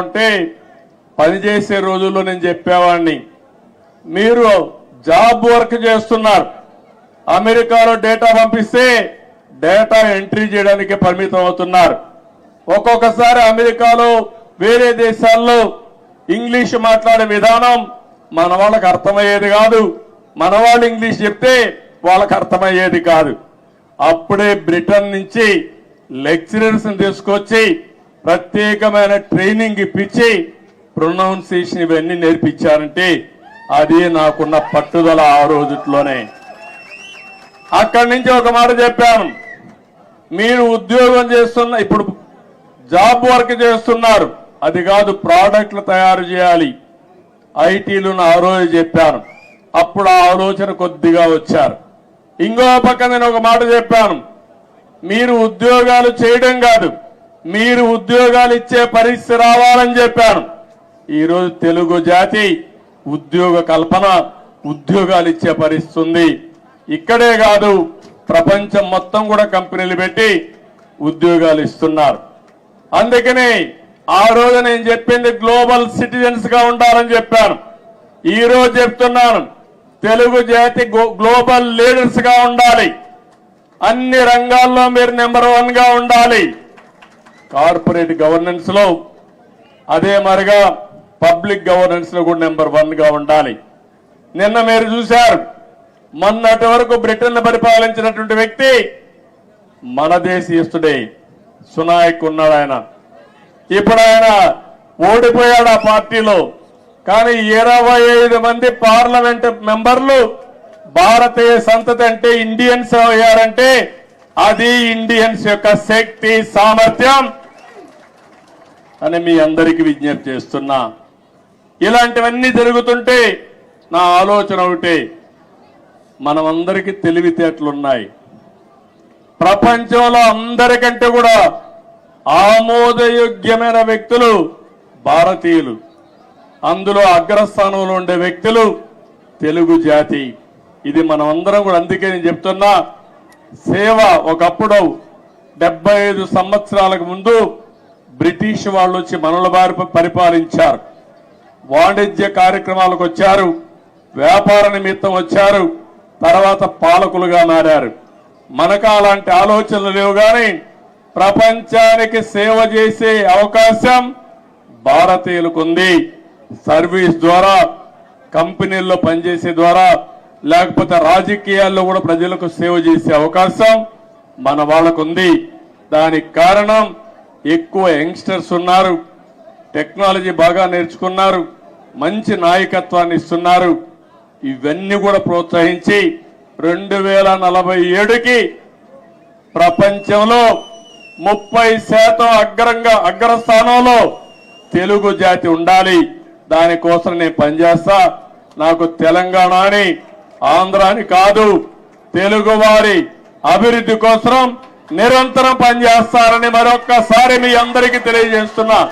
ఉంటే పనిచేసే రోజుల్లో నేను చెప్పేవాడిని. మీరు జాబ్ వర్క్ చేస్తున్నారు. అమెరికాలో డేటా పంపిస్తే డేటా ఎంట్రీ చేయడానికి పరిమితం అవుతున్నారు. ఒక్కొక్కసారి అమెరికాలో వేరే దేశాల్లో ఇంగ్లీష్ మాట్లాడే విధానం మన వాళ్ళకి అర్థమయ్యేది కాదు. మన వాళ్ళు ఇంగ్లీష్ చెప్తే వాళ్ళకి అర్థమయ్యేది కాదు. అప్పుడే బ్రిటన్ నుంచి లెక్చరర్స్ని తీసుకొచ్చి ప్రత్యేకమైన ట్రైనింగ్ ఇప్పించి ప్రొనౌన్సియేషన్ ఇవన్నీ నేర్పించారంటే అది నాకున్న పట్టుదల ఆ రోజుట్లోనే అక్కడి నుంచి ఒక మాట చెప్పాను. మీరు ఉద్యోగం చేస్తున్న ఇప్పుడు జాబ్ వర్క్ చేస్తున్నారు. అది కాదు ప్రోడక్ట్లు తయారు చేయాలి. ఐటీలు ఆ రోజు చెప్పాను. అప్పుడు ఆ ఆలోచన కొద్దిగా వచ్చారు. ఇంకో పక్క నేను ఒక మాట చెప్పాను. మీరు ఉద్యోగాలు చేయడం కాదు. మీరు ఉద్యోగాలు ఇచ్చే పరిస్థితి రావాలని చెప్పాను. ఈరోజు తెలుగు జాతి ఉద్యోగ కల్పన ఉద్యోగాలు ఇచ్చే పరిస్థితి ఉంది. ఇక్కడే కాదు ప్రపంచం మొత్తం కూడా కంపెనీలు పెట్టి ఉద్యోగాలు ఇస్తున్నారు. అందుకనే ఆ రోజు నేను చెప్పింది గ్లోబల్ సిటిజన్స్గా ఉండాలని చెప్పాను. ఈ రోజు చెప్తున్నాను తెలుగు జాతి గ్లోబల్ లీడర్స్గా ఉండాలి. అన్ని రంగాల్లో మీరు నెంబర్ వన్గా ఉండాలి. కార్పొరేట్ గవర్నెన్స్లో అదే మరిగా పబ్లిక్ గవర్నెన్స్లో కూడా నెంబర్ వన్గా ఉండాలి. నిన్న మీరు చూశారు మొన్నటి వరకు బ్రిటన్ పరిపాలించినటువంటి వ్యక్తి మన దేశీయస్తుడే సునాయక్ ఉన్నాడు ఆయన. ఇప్పుడు ఆయన ఓడిపోయాడు ఆ పార్టీలో. కానీ ఇరవై ఐదు మంది పార్లమెంట్ మెంబర్లు భారతీయ సంతతి అంటే ఇండియన్స్ అయ్యారంటే అది ఇండియన్స్ యొక్క శక్తి సామర్థ్యం. అని మీ అందరికీ విజ్ఞప్తి చేస్తున్నా. ఇలాంటివన్నీ జరుగుతుంటే నా ఆలోచన ఒకటే. మనమందరికీ తెలివితేటలున్నాయి. ప్రపంచంలో అందరికంటే కూడా ఆమోదయోగ్యమైన వ్యక్తులు భారతీయులు. అందులో అగ్రస్థానంలో ఉండే వ్యక్తులు తెలుగు జాతి. ఇది మనమందరం కూడా అందుకే నేను చెప్తున్నా. సేవ ఒకప్పుడు డెబ్బై ఐదు సంవత్సరాలకు ముందు బ్రిటిష్ వాళ్ళు వచ్చి మనల బారి పరిపాలించారు. వాణిజ్య కార్యక్రమాలకు వచ్చారు. వ్యాపార నిమిత్తం వచ్చారు. తర్వాత పాలకులుగా మారారు. మనకు అలాంటి ఆలోచనలు లేవు కానీ ప్రపంచానికి సేవ చేసే అవకాశం భారతీయులకు ఉంది సర్వీస్ ద్వారా కంపెనీల్లో పనిచేసే ద్వారా లేకపోతే రాజకీయాల్లో కూడా ప్రజలకు సేవ చేసే అవకాశం మన వాళ్ళకు ఉంది దానికి కారణం ఎక్కువ యంగ్స్టర్స్ ఉన్నారు. టెక్నాలజీ బాగా నేర్చుకున్నారు. మంచి నాయకత్వాన్ని ఇస్తున్నారు. ఇవన్నీ కూడా ప్రోత్సహించి రెండు వేల నలభై ఏడుకి ప్రపంచంలో ముప్పై శాతం అగ్రంగా అగ్రస్థానంలో తెలుగు జాతి ఉండాలి. దానికోసం నేను పనిచేస్తా. నాకు తెలంగాణ అని ఆంధ్ర అని కాదు తెలుగు వారి అభివృద్ధి కోసం నిరంతరం పనిచేస్తారని మరొక్కసారి మీ అందరికీ తెలియజేస్తున్నా.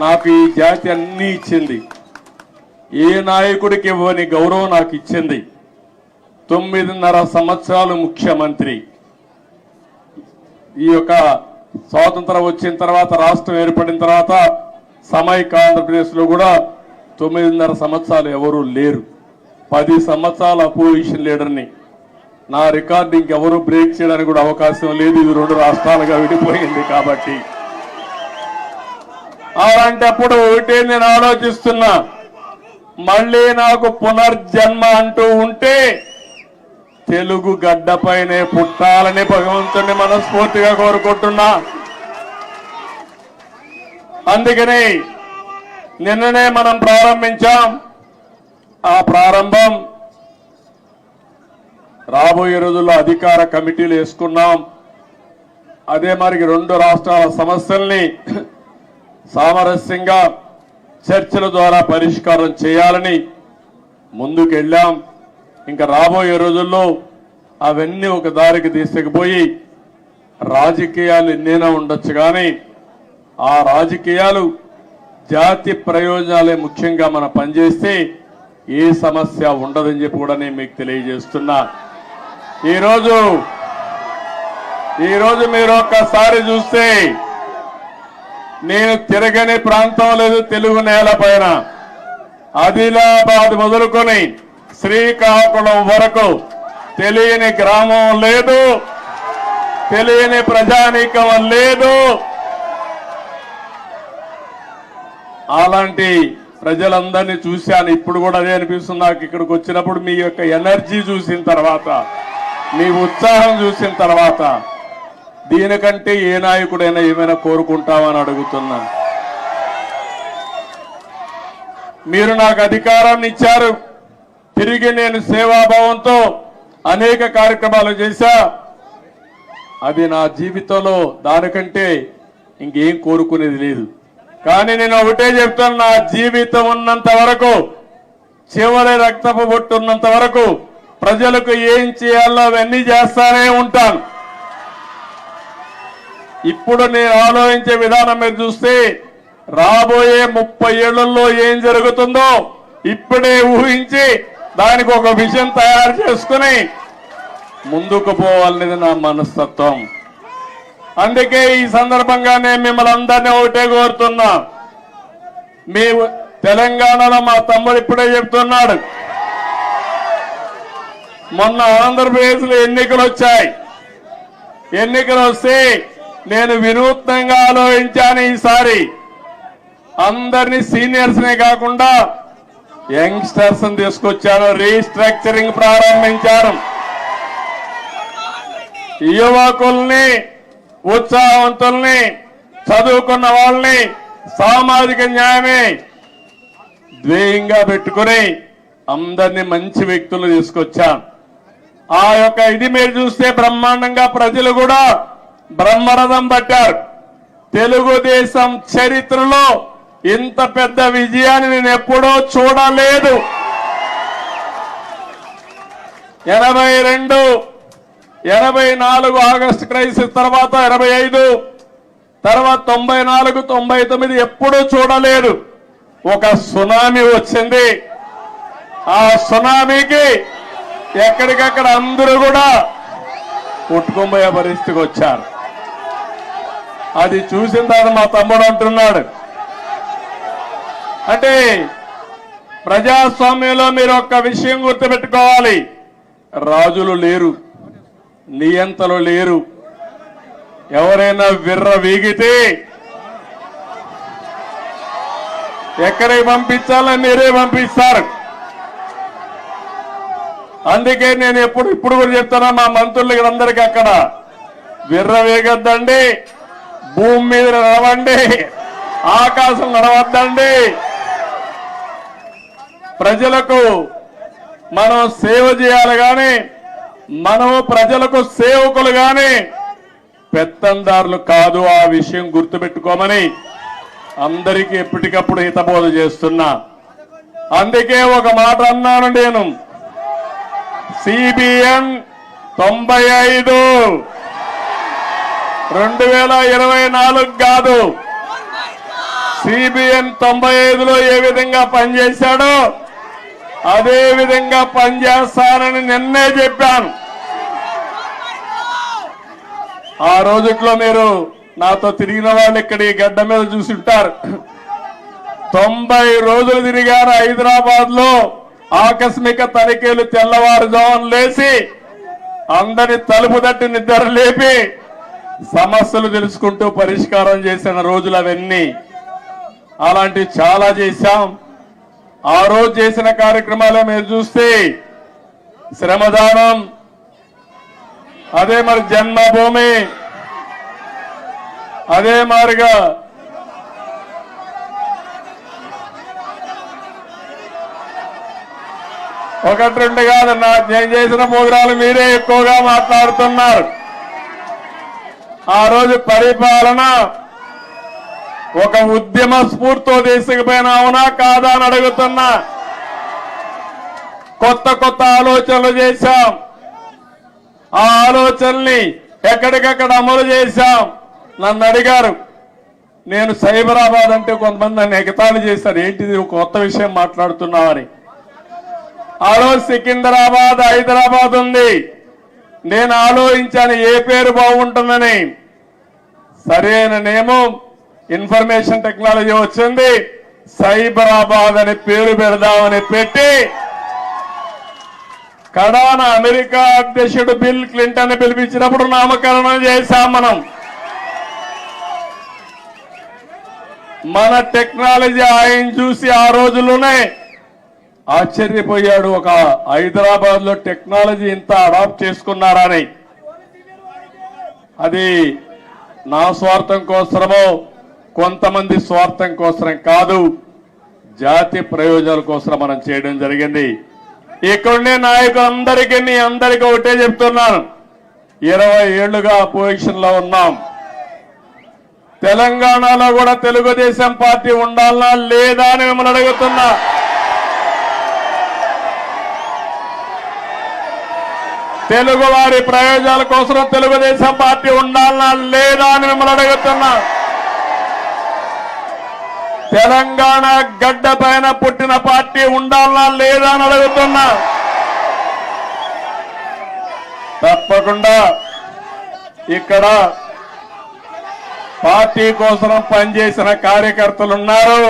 నాకు ఈ జాతి అన్ని ఇచ్చింది. ఏ నాయకుడికి ఇవ్వని గౌరవం నాకు ఇచ్చింది. తొమ్మిదిన్నర సంవత్సరాలు ముఖ్యమంత్రి. ఈ యొక్క స్వాతంత్రం వచ్చిన తర్వాత రాష్ట్రం ఏర్పడిన తర్వాత సమైక ఆంధ్రప్రదేశ్లో కూడా తొమ్మిదిన్నర సంవత్సరాలు ఎవరూ లేరు. పది సంవత్సరాల అపోజిషన్ లీడర్ని నా రికార్డు ఎవరు బ్రేక్ చేయడానికి కూడా అవకాశం లేదు. ఇది రెండు రాష్ట్రాలుగా విడిపోయింది కాబట్టి. అలాంటప్పుడు ఒకటే నేను ఆలోచిస్తున్నా. మళ్ళీ నాకు పునర్జన్మ అంటూ ఉంటే తెలుగు గడ్డపైనే పుట్టాలని భగవంతుని మనస్ఫూర్తిగా కోరుకుంటున్నా. అందుకని నిన్ననే మనం ప్రారంభించాం. ఆ ప్రారంభం రాబోయే రోజుల్లో అధికార కమిటీలు వేసుకున్నాం. అదే మరి రెండు రాష్ట్రాల సమస్యల్ని సామరస్యంగా చర్చల ద్వారా పరిష్కారం చేయాలని ముందుకెళ్ళాం. ఇంకా రాబోయే రోజుల్లో అవన్నీ ఒక దారికి తీసుకుపోయి రాజకీయాలు ఎన్నైనా ఉండొచ్చు కానీ ఆ రాజకీయాలు జాతి ప్రయోజనాలే ముఖ్యంగా మనం పనిచేస్తే ఏ సమస్య ఉండదని చెప్పి కూడా నేను మీకు తెలియజేస్తున్నా. ఈరోజు ఈరోజు మీరు ఒక్కసారి చూస్తే నేను తిరగని ప్రాంతం లేదు తెలుగు నేల పైన. ఆదిలాబాద్ మొదలుకొని శ్రీకాకుళం వరకు తెలియని గ్రామం లేదు తెలియని ప్రజానీకం లేదు. అలాంటి ప్రజలందరినీ చూశాను. ఇప్పుడు కూడా అదే అనిపిస్తుంది నాకు ఇక్కడికి వచ్చినప్పుడు మీ యొక్క ఎనర్జీ చూసిన తర్వాత. మీ ఉత్సాహం చూసిన తర్వాత దీనికంటే ఏ నాయకుడైనా ఏమైనా కోరుకుంటామని అడుగుతున్నాను మీరు నాకు అధికారాన్ని ఇచ్చారు. తిరిగి నేను సేవాభావంతో అనేక కార్యక్రమాలు చేశా. అది నా జీవితంలో దానికంటే ఇంకేం కోరుకునేది లేదు. కానీ నేను ఒకటే చెప్తాను నా జీవితం ఉన్నంత వరకు చివరి రక్తపు బొట్టు ఉన్నంత వరకు ప్రజలకు ఏం చేయాలో అవన్నీ చేస్తానే ఉంటాను. ఇప్పుడు నేను ఆలోచించే విధానం మీరు చూస్తే రాబోయే ముప్పై ఏళ్ళలో ఏం జరుగుతుందో ఇప్పుడే ఊహించి దానికి ఒక విజన్ తయారు చేసుకుని ముందుకు పోవాలనేది నా మనస్తత్వం. అందుకే ఈ సందర్భంగా నేను మిమ్మల్ని అందరినీ ఒకటే కోరుతున్నా. మీ తెలంగాణలో మా తమ్ముడు ఇప్పుడే చెప్తున్నాడు మొన్న ఆంధ్రప్రదేశ్లో ఎన్నికలు వచ్చాయి. ఎన్నికలు వస్తే నేను వినూత్నంగా ఆలోచించాను ఈసారి. అందరినీ సీనియర్స్నే కాకుండా యంగ్స్టర్స్ తీసుకొచ్చాను రీస్ట్రక్చరింగ్ ప్రారంభించాను. యువకుల్ని ఉత్సాహవంతుల్ని చదువుకున్న వాళ్ళని సామాజిక న్యాయమే ధ్యేయంగా పెట్టుకుని అందరినీ మంచి వ్యక్తులు తీసుకొచ్చాను. ఆ యొక్క ఇది మీరు చూస్తే బ్రహ్మాండంగా ప్రజలు కూడా బ్రహ్మరథం పట్టారు. తెలుగుదేశం చరిత్రలో ఇంత పెద్ద విజయాన్ని నేను ఎప్పుడో చూడలేదు. ఎనభై రెండు ఎనభై నాలుగు ఆగస్టు క్రైసిస్ తర్వాత ఎనభై ఐదు తర్వాత తొంభై నాలుగు తొంభై తొమ్మిది ఎప్పుడూ చూడలేదు. ఒక సునామీ వచ్చింది. ఆ సునామీకి ఎక్కడికక్కడ అందరూ కూడా కొట్టుకుపోయే పరిస్థితికి వచ్చారు. అది చూసిన తర్వాత మా తమ్ముడు అంటున్నాడు అంటే ప్రజాస్వామ్యంలో మీరు ఒక్క విషయం గుర్తుపెట్టుకోవాలి. రాజులు లేరు నియంతలు లేరు. ఎవరైనా విర్ర వీగితే ఎక్కడికి పంపించాలని మీరే పంపిస్తారు. అందుకే నేను ఎప్పుడు ఇప్పుడు కూడా చెప్తున్నా మా మంత్రులకి అందరికీ అక్కడ. విర్రవేగద్దండి. భూమి మీద నడవండి. ఆకాశం నడవద్దండి. ప్రజలకు మనం సేవ చేయాలి కానీ మనము ప్రజలకు సేవకులు కానీ పెత్తందారులు కాదు. ఆ విషయం గుర్తుపెట్టుకోమని అందరికీ ఎప్పటికప్పుడు హితబోధ చేస్తున్నా. అందుకే ఒక మాట అన్నాను నేను. సిబిఎన్ తొంభై ఐదు. రెండు వేల ఇరవై నాలుగు కాదు. సిబిఎన్ తొంభై ఐదులో ఏ విధంగా పనిచేశాడో అదే విధంగా పనిచేస్తానని నిన్నే చెప్పాను. ఆ రోజుట్లో మీరు నాతో తిరిగిన వాళ్ళు ఇక్కడ ఈ గడ్డ మీద చూసి ఉంటారు. తొంభై రోజులు తిరిగారు హైదరాబాద్లో ఆకస్మిక తనిఖీలు తెల్లవారుజామున లేచి అందరి తలుపు తట్టి నిద్ర లేపి సమస్యలు తెలుసుకుంటూ పరిష్కారం చేసిన రోజులు అవన్నీ. అలాంటివి చాలా చేశాం. ఆ రోజు చేసిన కార్యక్రమాలే మీరు చూస్తే శ్రమదానం అదే మరి జన్మభూమి అదే మారిగా ఒకటి రెండు కాదు నా నేను చేసిన ప్రోగ్రాలు మీరే ఎక్కువగా మాట్లాడుతున్నారు. ఆ రోజు పరిపాలన ఒక ఉద్యమ స్ఫూర్తితో తీసుకుపోయిన అవునా కాదా అని అడుగుతున్నా. కొత్త కొత్త ఆలోచనలు చేశాం. ఆ ఆలోచనల్ని ఎక్కడికక్కడ అమలు చేశాం. నన్ను అడిగారు నేను సైబరాబాద్ అంటే కొంతమంది నన్ను ఎగతాళి చేశారు ఏంటిది కొత్త విషయం మాట్లాడుతున్నావని ఆ రోజు సికింద్రాబాద్ హైదరాబాద్ ఉంది. నేను ఆలోచించాను ఏ పేరు బాగుంటుందని. సరైన నేమం ఇన్ఫర్మేషన్ టెక్నాలజీ వచ్చింది. సైబరాబాద్ అని పేరు పెడదామని పెట్టి కడాన అమెరికా అధ్యక్షుడు బిల్ క్లింటన్ పిలిపించినప్పుడు నామకరణం చేశాం మనం. మన టెక్నాలజీ ఆయన చూసి ఆ రోజుల్లోనే ఆశ్చర్యపోయాడు ఒక హైదరాబాద్లో టెక్నాలజీ ఇంత అడాప్ట్ చేసుకున్నారని. అది నా స్వార్థం కోసమో కొంతమంది స్వార్థం కోసం కాదు జాతి ప్రయోజనాల కోసం మనం చేయడం జరిగింది. ఇక్కడనే నాయకులందరికీ మీ అందరికీ ఒకటే చెప్తున్నాను. ఇరవై ఏళ్ళుగా పొజిషన్లో ఉన్నాం. తెలంగాణలో కూడా తెలుగుదేశం పార్టీ ఉండాలనా లేదా అని మిమ్మల్ని అడుగుతున్నా. తెలుగు వారి ప్రయోజనాల కోసం తెలుగుదేశం పార్టీ ఉండాలన్నా లేదా అని మిమ్మల్ని అడుగుతున్నా. తెలంగాణ గడ్డ పైన పుట్టిన పార్టీ ఉండాలన్నా లేదా అని అడుగుతున్నా. తప్పకుండా ఇక్కడ పార్టీ కోసం పనిచేసిన కార్యకర్తలు ఉన్నారు.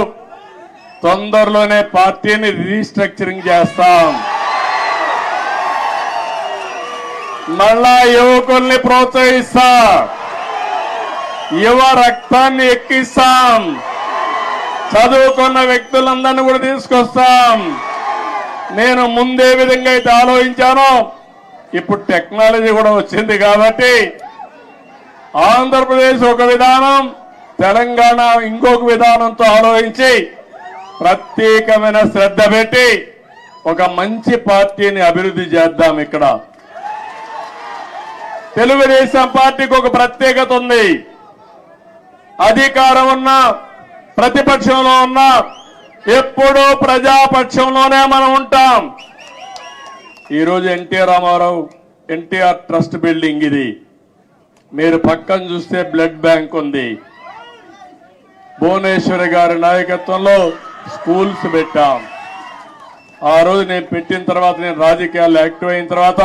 తొందరలోనే పార్టీని రీస్ట్రక్చరింగ్ చేస్తాం. మళ్ళా యువకుల్ని ప్రోత్సహిస్తా. యువ రక్తాన్ని ఎక్కిస్తాం. చదువుకున్న వ్యక్తులందరినీ కూడా తీసుకొస్తాం. నేను ముందే విధంగా అయితే ఆలోచించానో. ఇప్పుడు టెక్నాలజీ కూడా వచ్చింది కాబట్టి ఆంధ్రప్రదేశ్ ఒక విధానం తెలంగాణ ఇంకొక విధానంతో ఆలోచించి ప్రత్యేకమైన శ్రద్ధ పెట్టి ఒక మంచి పార్టీని అభివృద్ధి చేద్దాం ఇక్కడ. తెలుగుదేశం పార్టీకి ఒక ప్రత్యేకత ఉంది. అధికారం ఉన్న ప్రతిపక్షంలో ఉన్న ఎప్పుడూ ప్రజాపక్షంలోనే మనం ఉంటాం. ఈరోజు ఎన్టీఆర్ రామారావు ఎన్టీఆర్ ట్రస్ట్ బిల్డింగ్ ఇది. మీరు పక్కన చూస్తే బ్లడ్ బ్యాంక్ ఉంది. భువనేశ్వరి గారి నాయకత్వంలో స్కూల్స్ పెట్టాం. ఆ రోజు నేను పెట్టిన తర్వాత నేను రాజకీయాల్లో యాక్టివ్ అయిన తర్వాత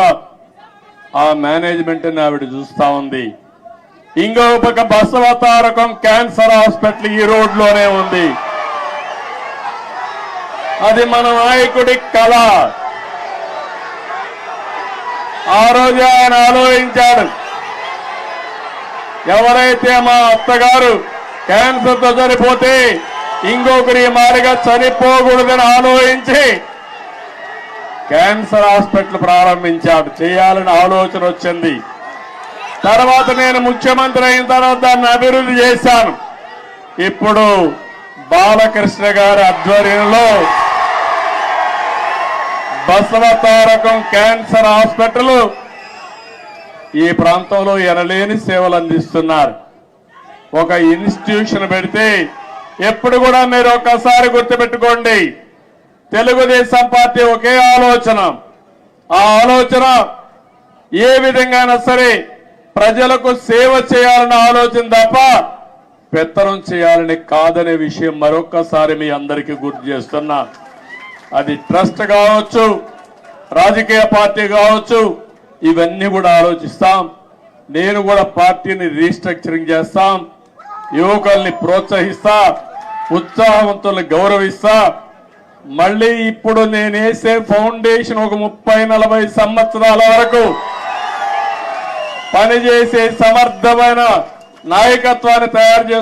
ఆ మేనేజ్మెంట్ ఆవిడ చూస్తా ఉంది. ఇంకో పక్క బసవతారకం క్యాన్సర్ హాస్పిటల్ ఈ రోడ్లోనే ఉంది. అది మన నాయకుడి కళ. ఆ రోజు ఆయన ఆలోచించాడు. ఎవరైతే మా అత్తగారు క్యాన్సర్తో చనిపోతే ఇంకొకరి మారిగా చనిపోకూడదని ఆలోచించి క్యాన్సర్ హాస్పిటల్ ప్రారంభించాడు చేయాలని ఆలోచన వచ్చింది. తర్వాత నేను ముఖ్యమంత్రి అయిన తర్వాత దాన్ని అభివృద్ధి చేశాను. ఇప్పుడు బాలకృష్ణ గారి ఆధ్వర్యంలో బసవ తారకం క్యాన్సర్ హాస్పిటల్ ఈ ప్రాంతంలో ఎనలేని సేవలు అందిస్తున్నారు. ఒక ఇన్స్టిట్యూషన్ పెడితే ఎప్పుడు కూడా మీరు ఒక్కసారి గుర్తుపెట్టుకోండి. తెలుగుదేశం పార్టీ ఒకే ఆలోచన. ఆ ఆలోచన ఏ విధంగానైనా సరే ప్రజలకు సేవ చేయాలన్న ఆలోచన తప్ప పెత్తనం చేయాలని కాదనే విషయం మరొక్కసారి మీ అందరికీ గుర్తు చేస్తున్నా. అది ట్రస్ట్ కావచ్చు రాజకీయ పార్టీ కావచ్చు ఇవన్నీ కూడా ఆలోచిస్తాం. నేను కూడా పార్టీని రీస్ట్రక్చరింగ్ చేస్తాం. యువకుల్ని ప్రోత్సహిస్తా ఉత్సాహవంతుల్ని గౌరవిస్తా మళ్ళీ ఇప్పుడు నేనేసే ఫౌండేషన్ ఒక ముప్పై నలభై సంవత్సరాల వరకు పనిచేసే సమర్థమైన నాయకత్వాన్ని తయారు చేసు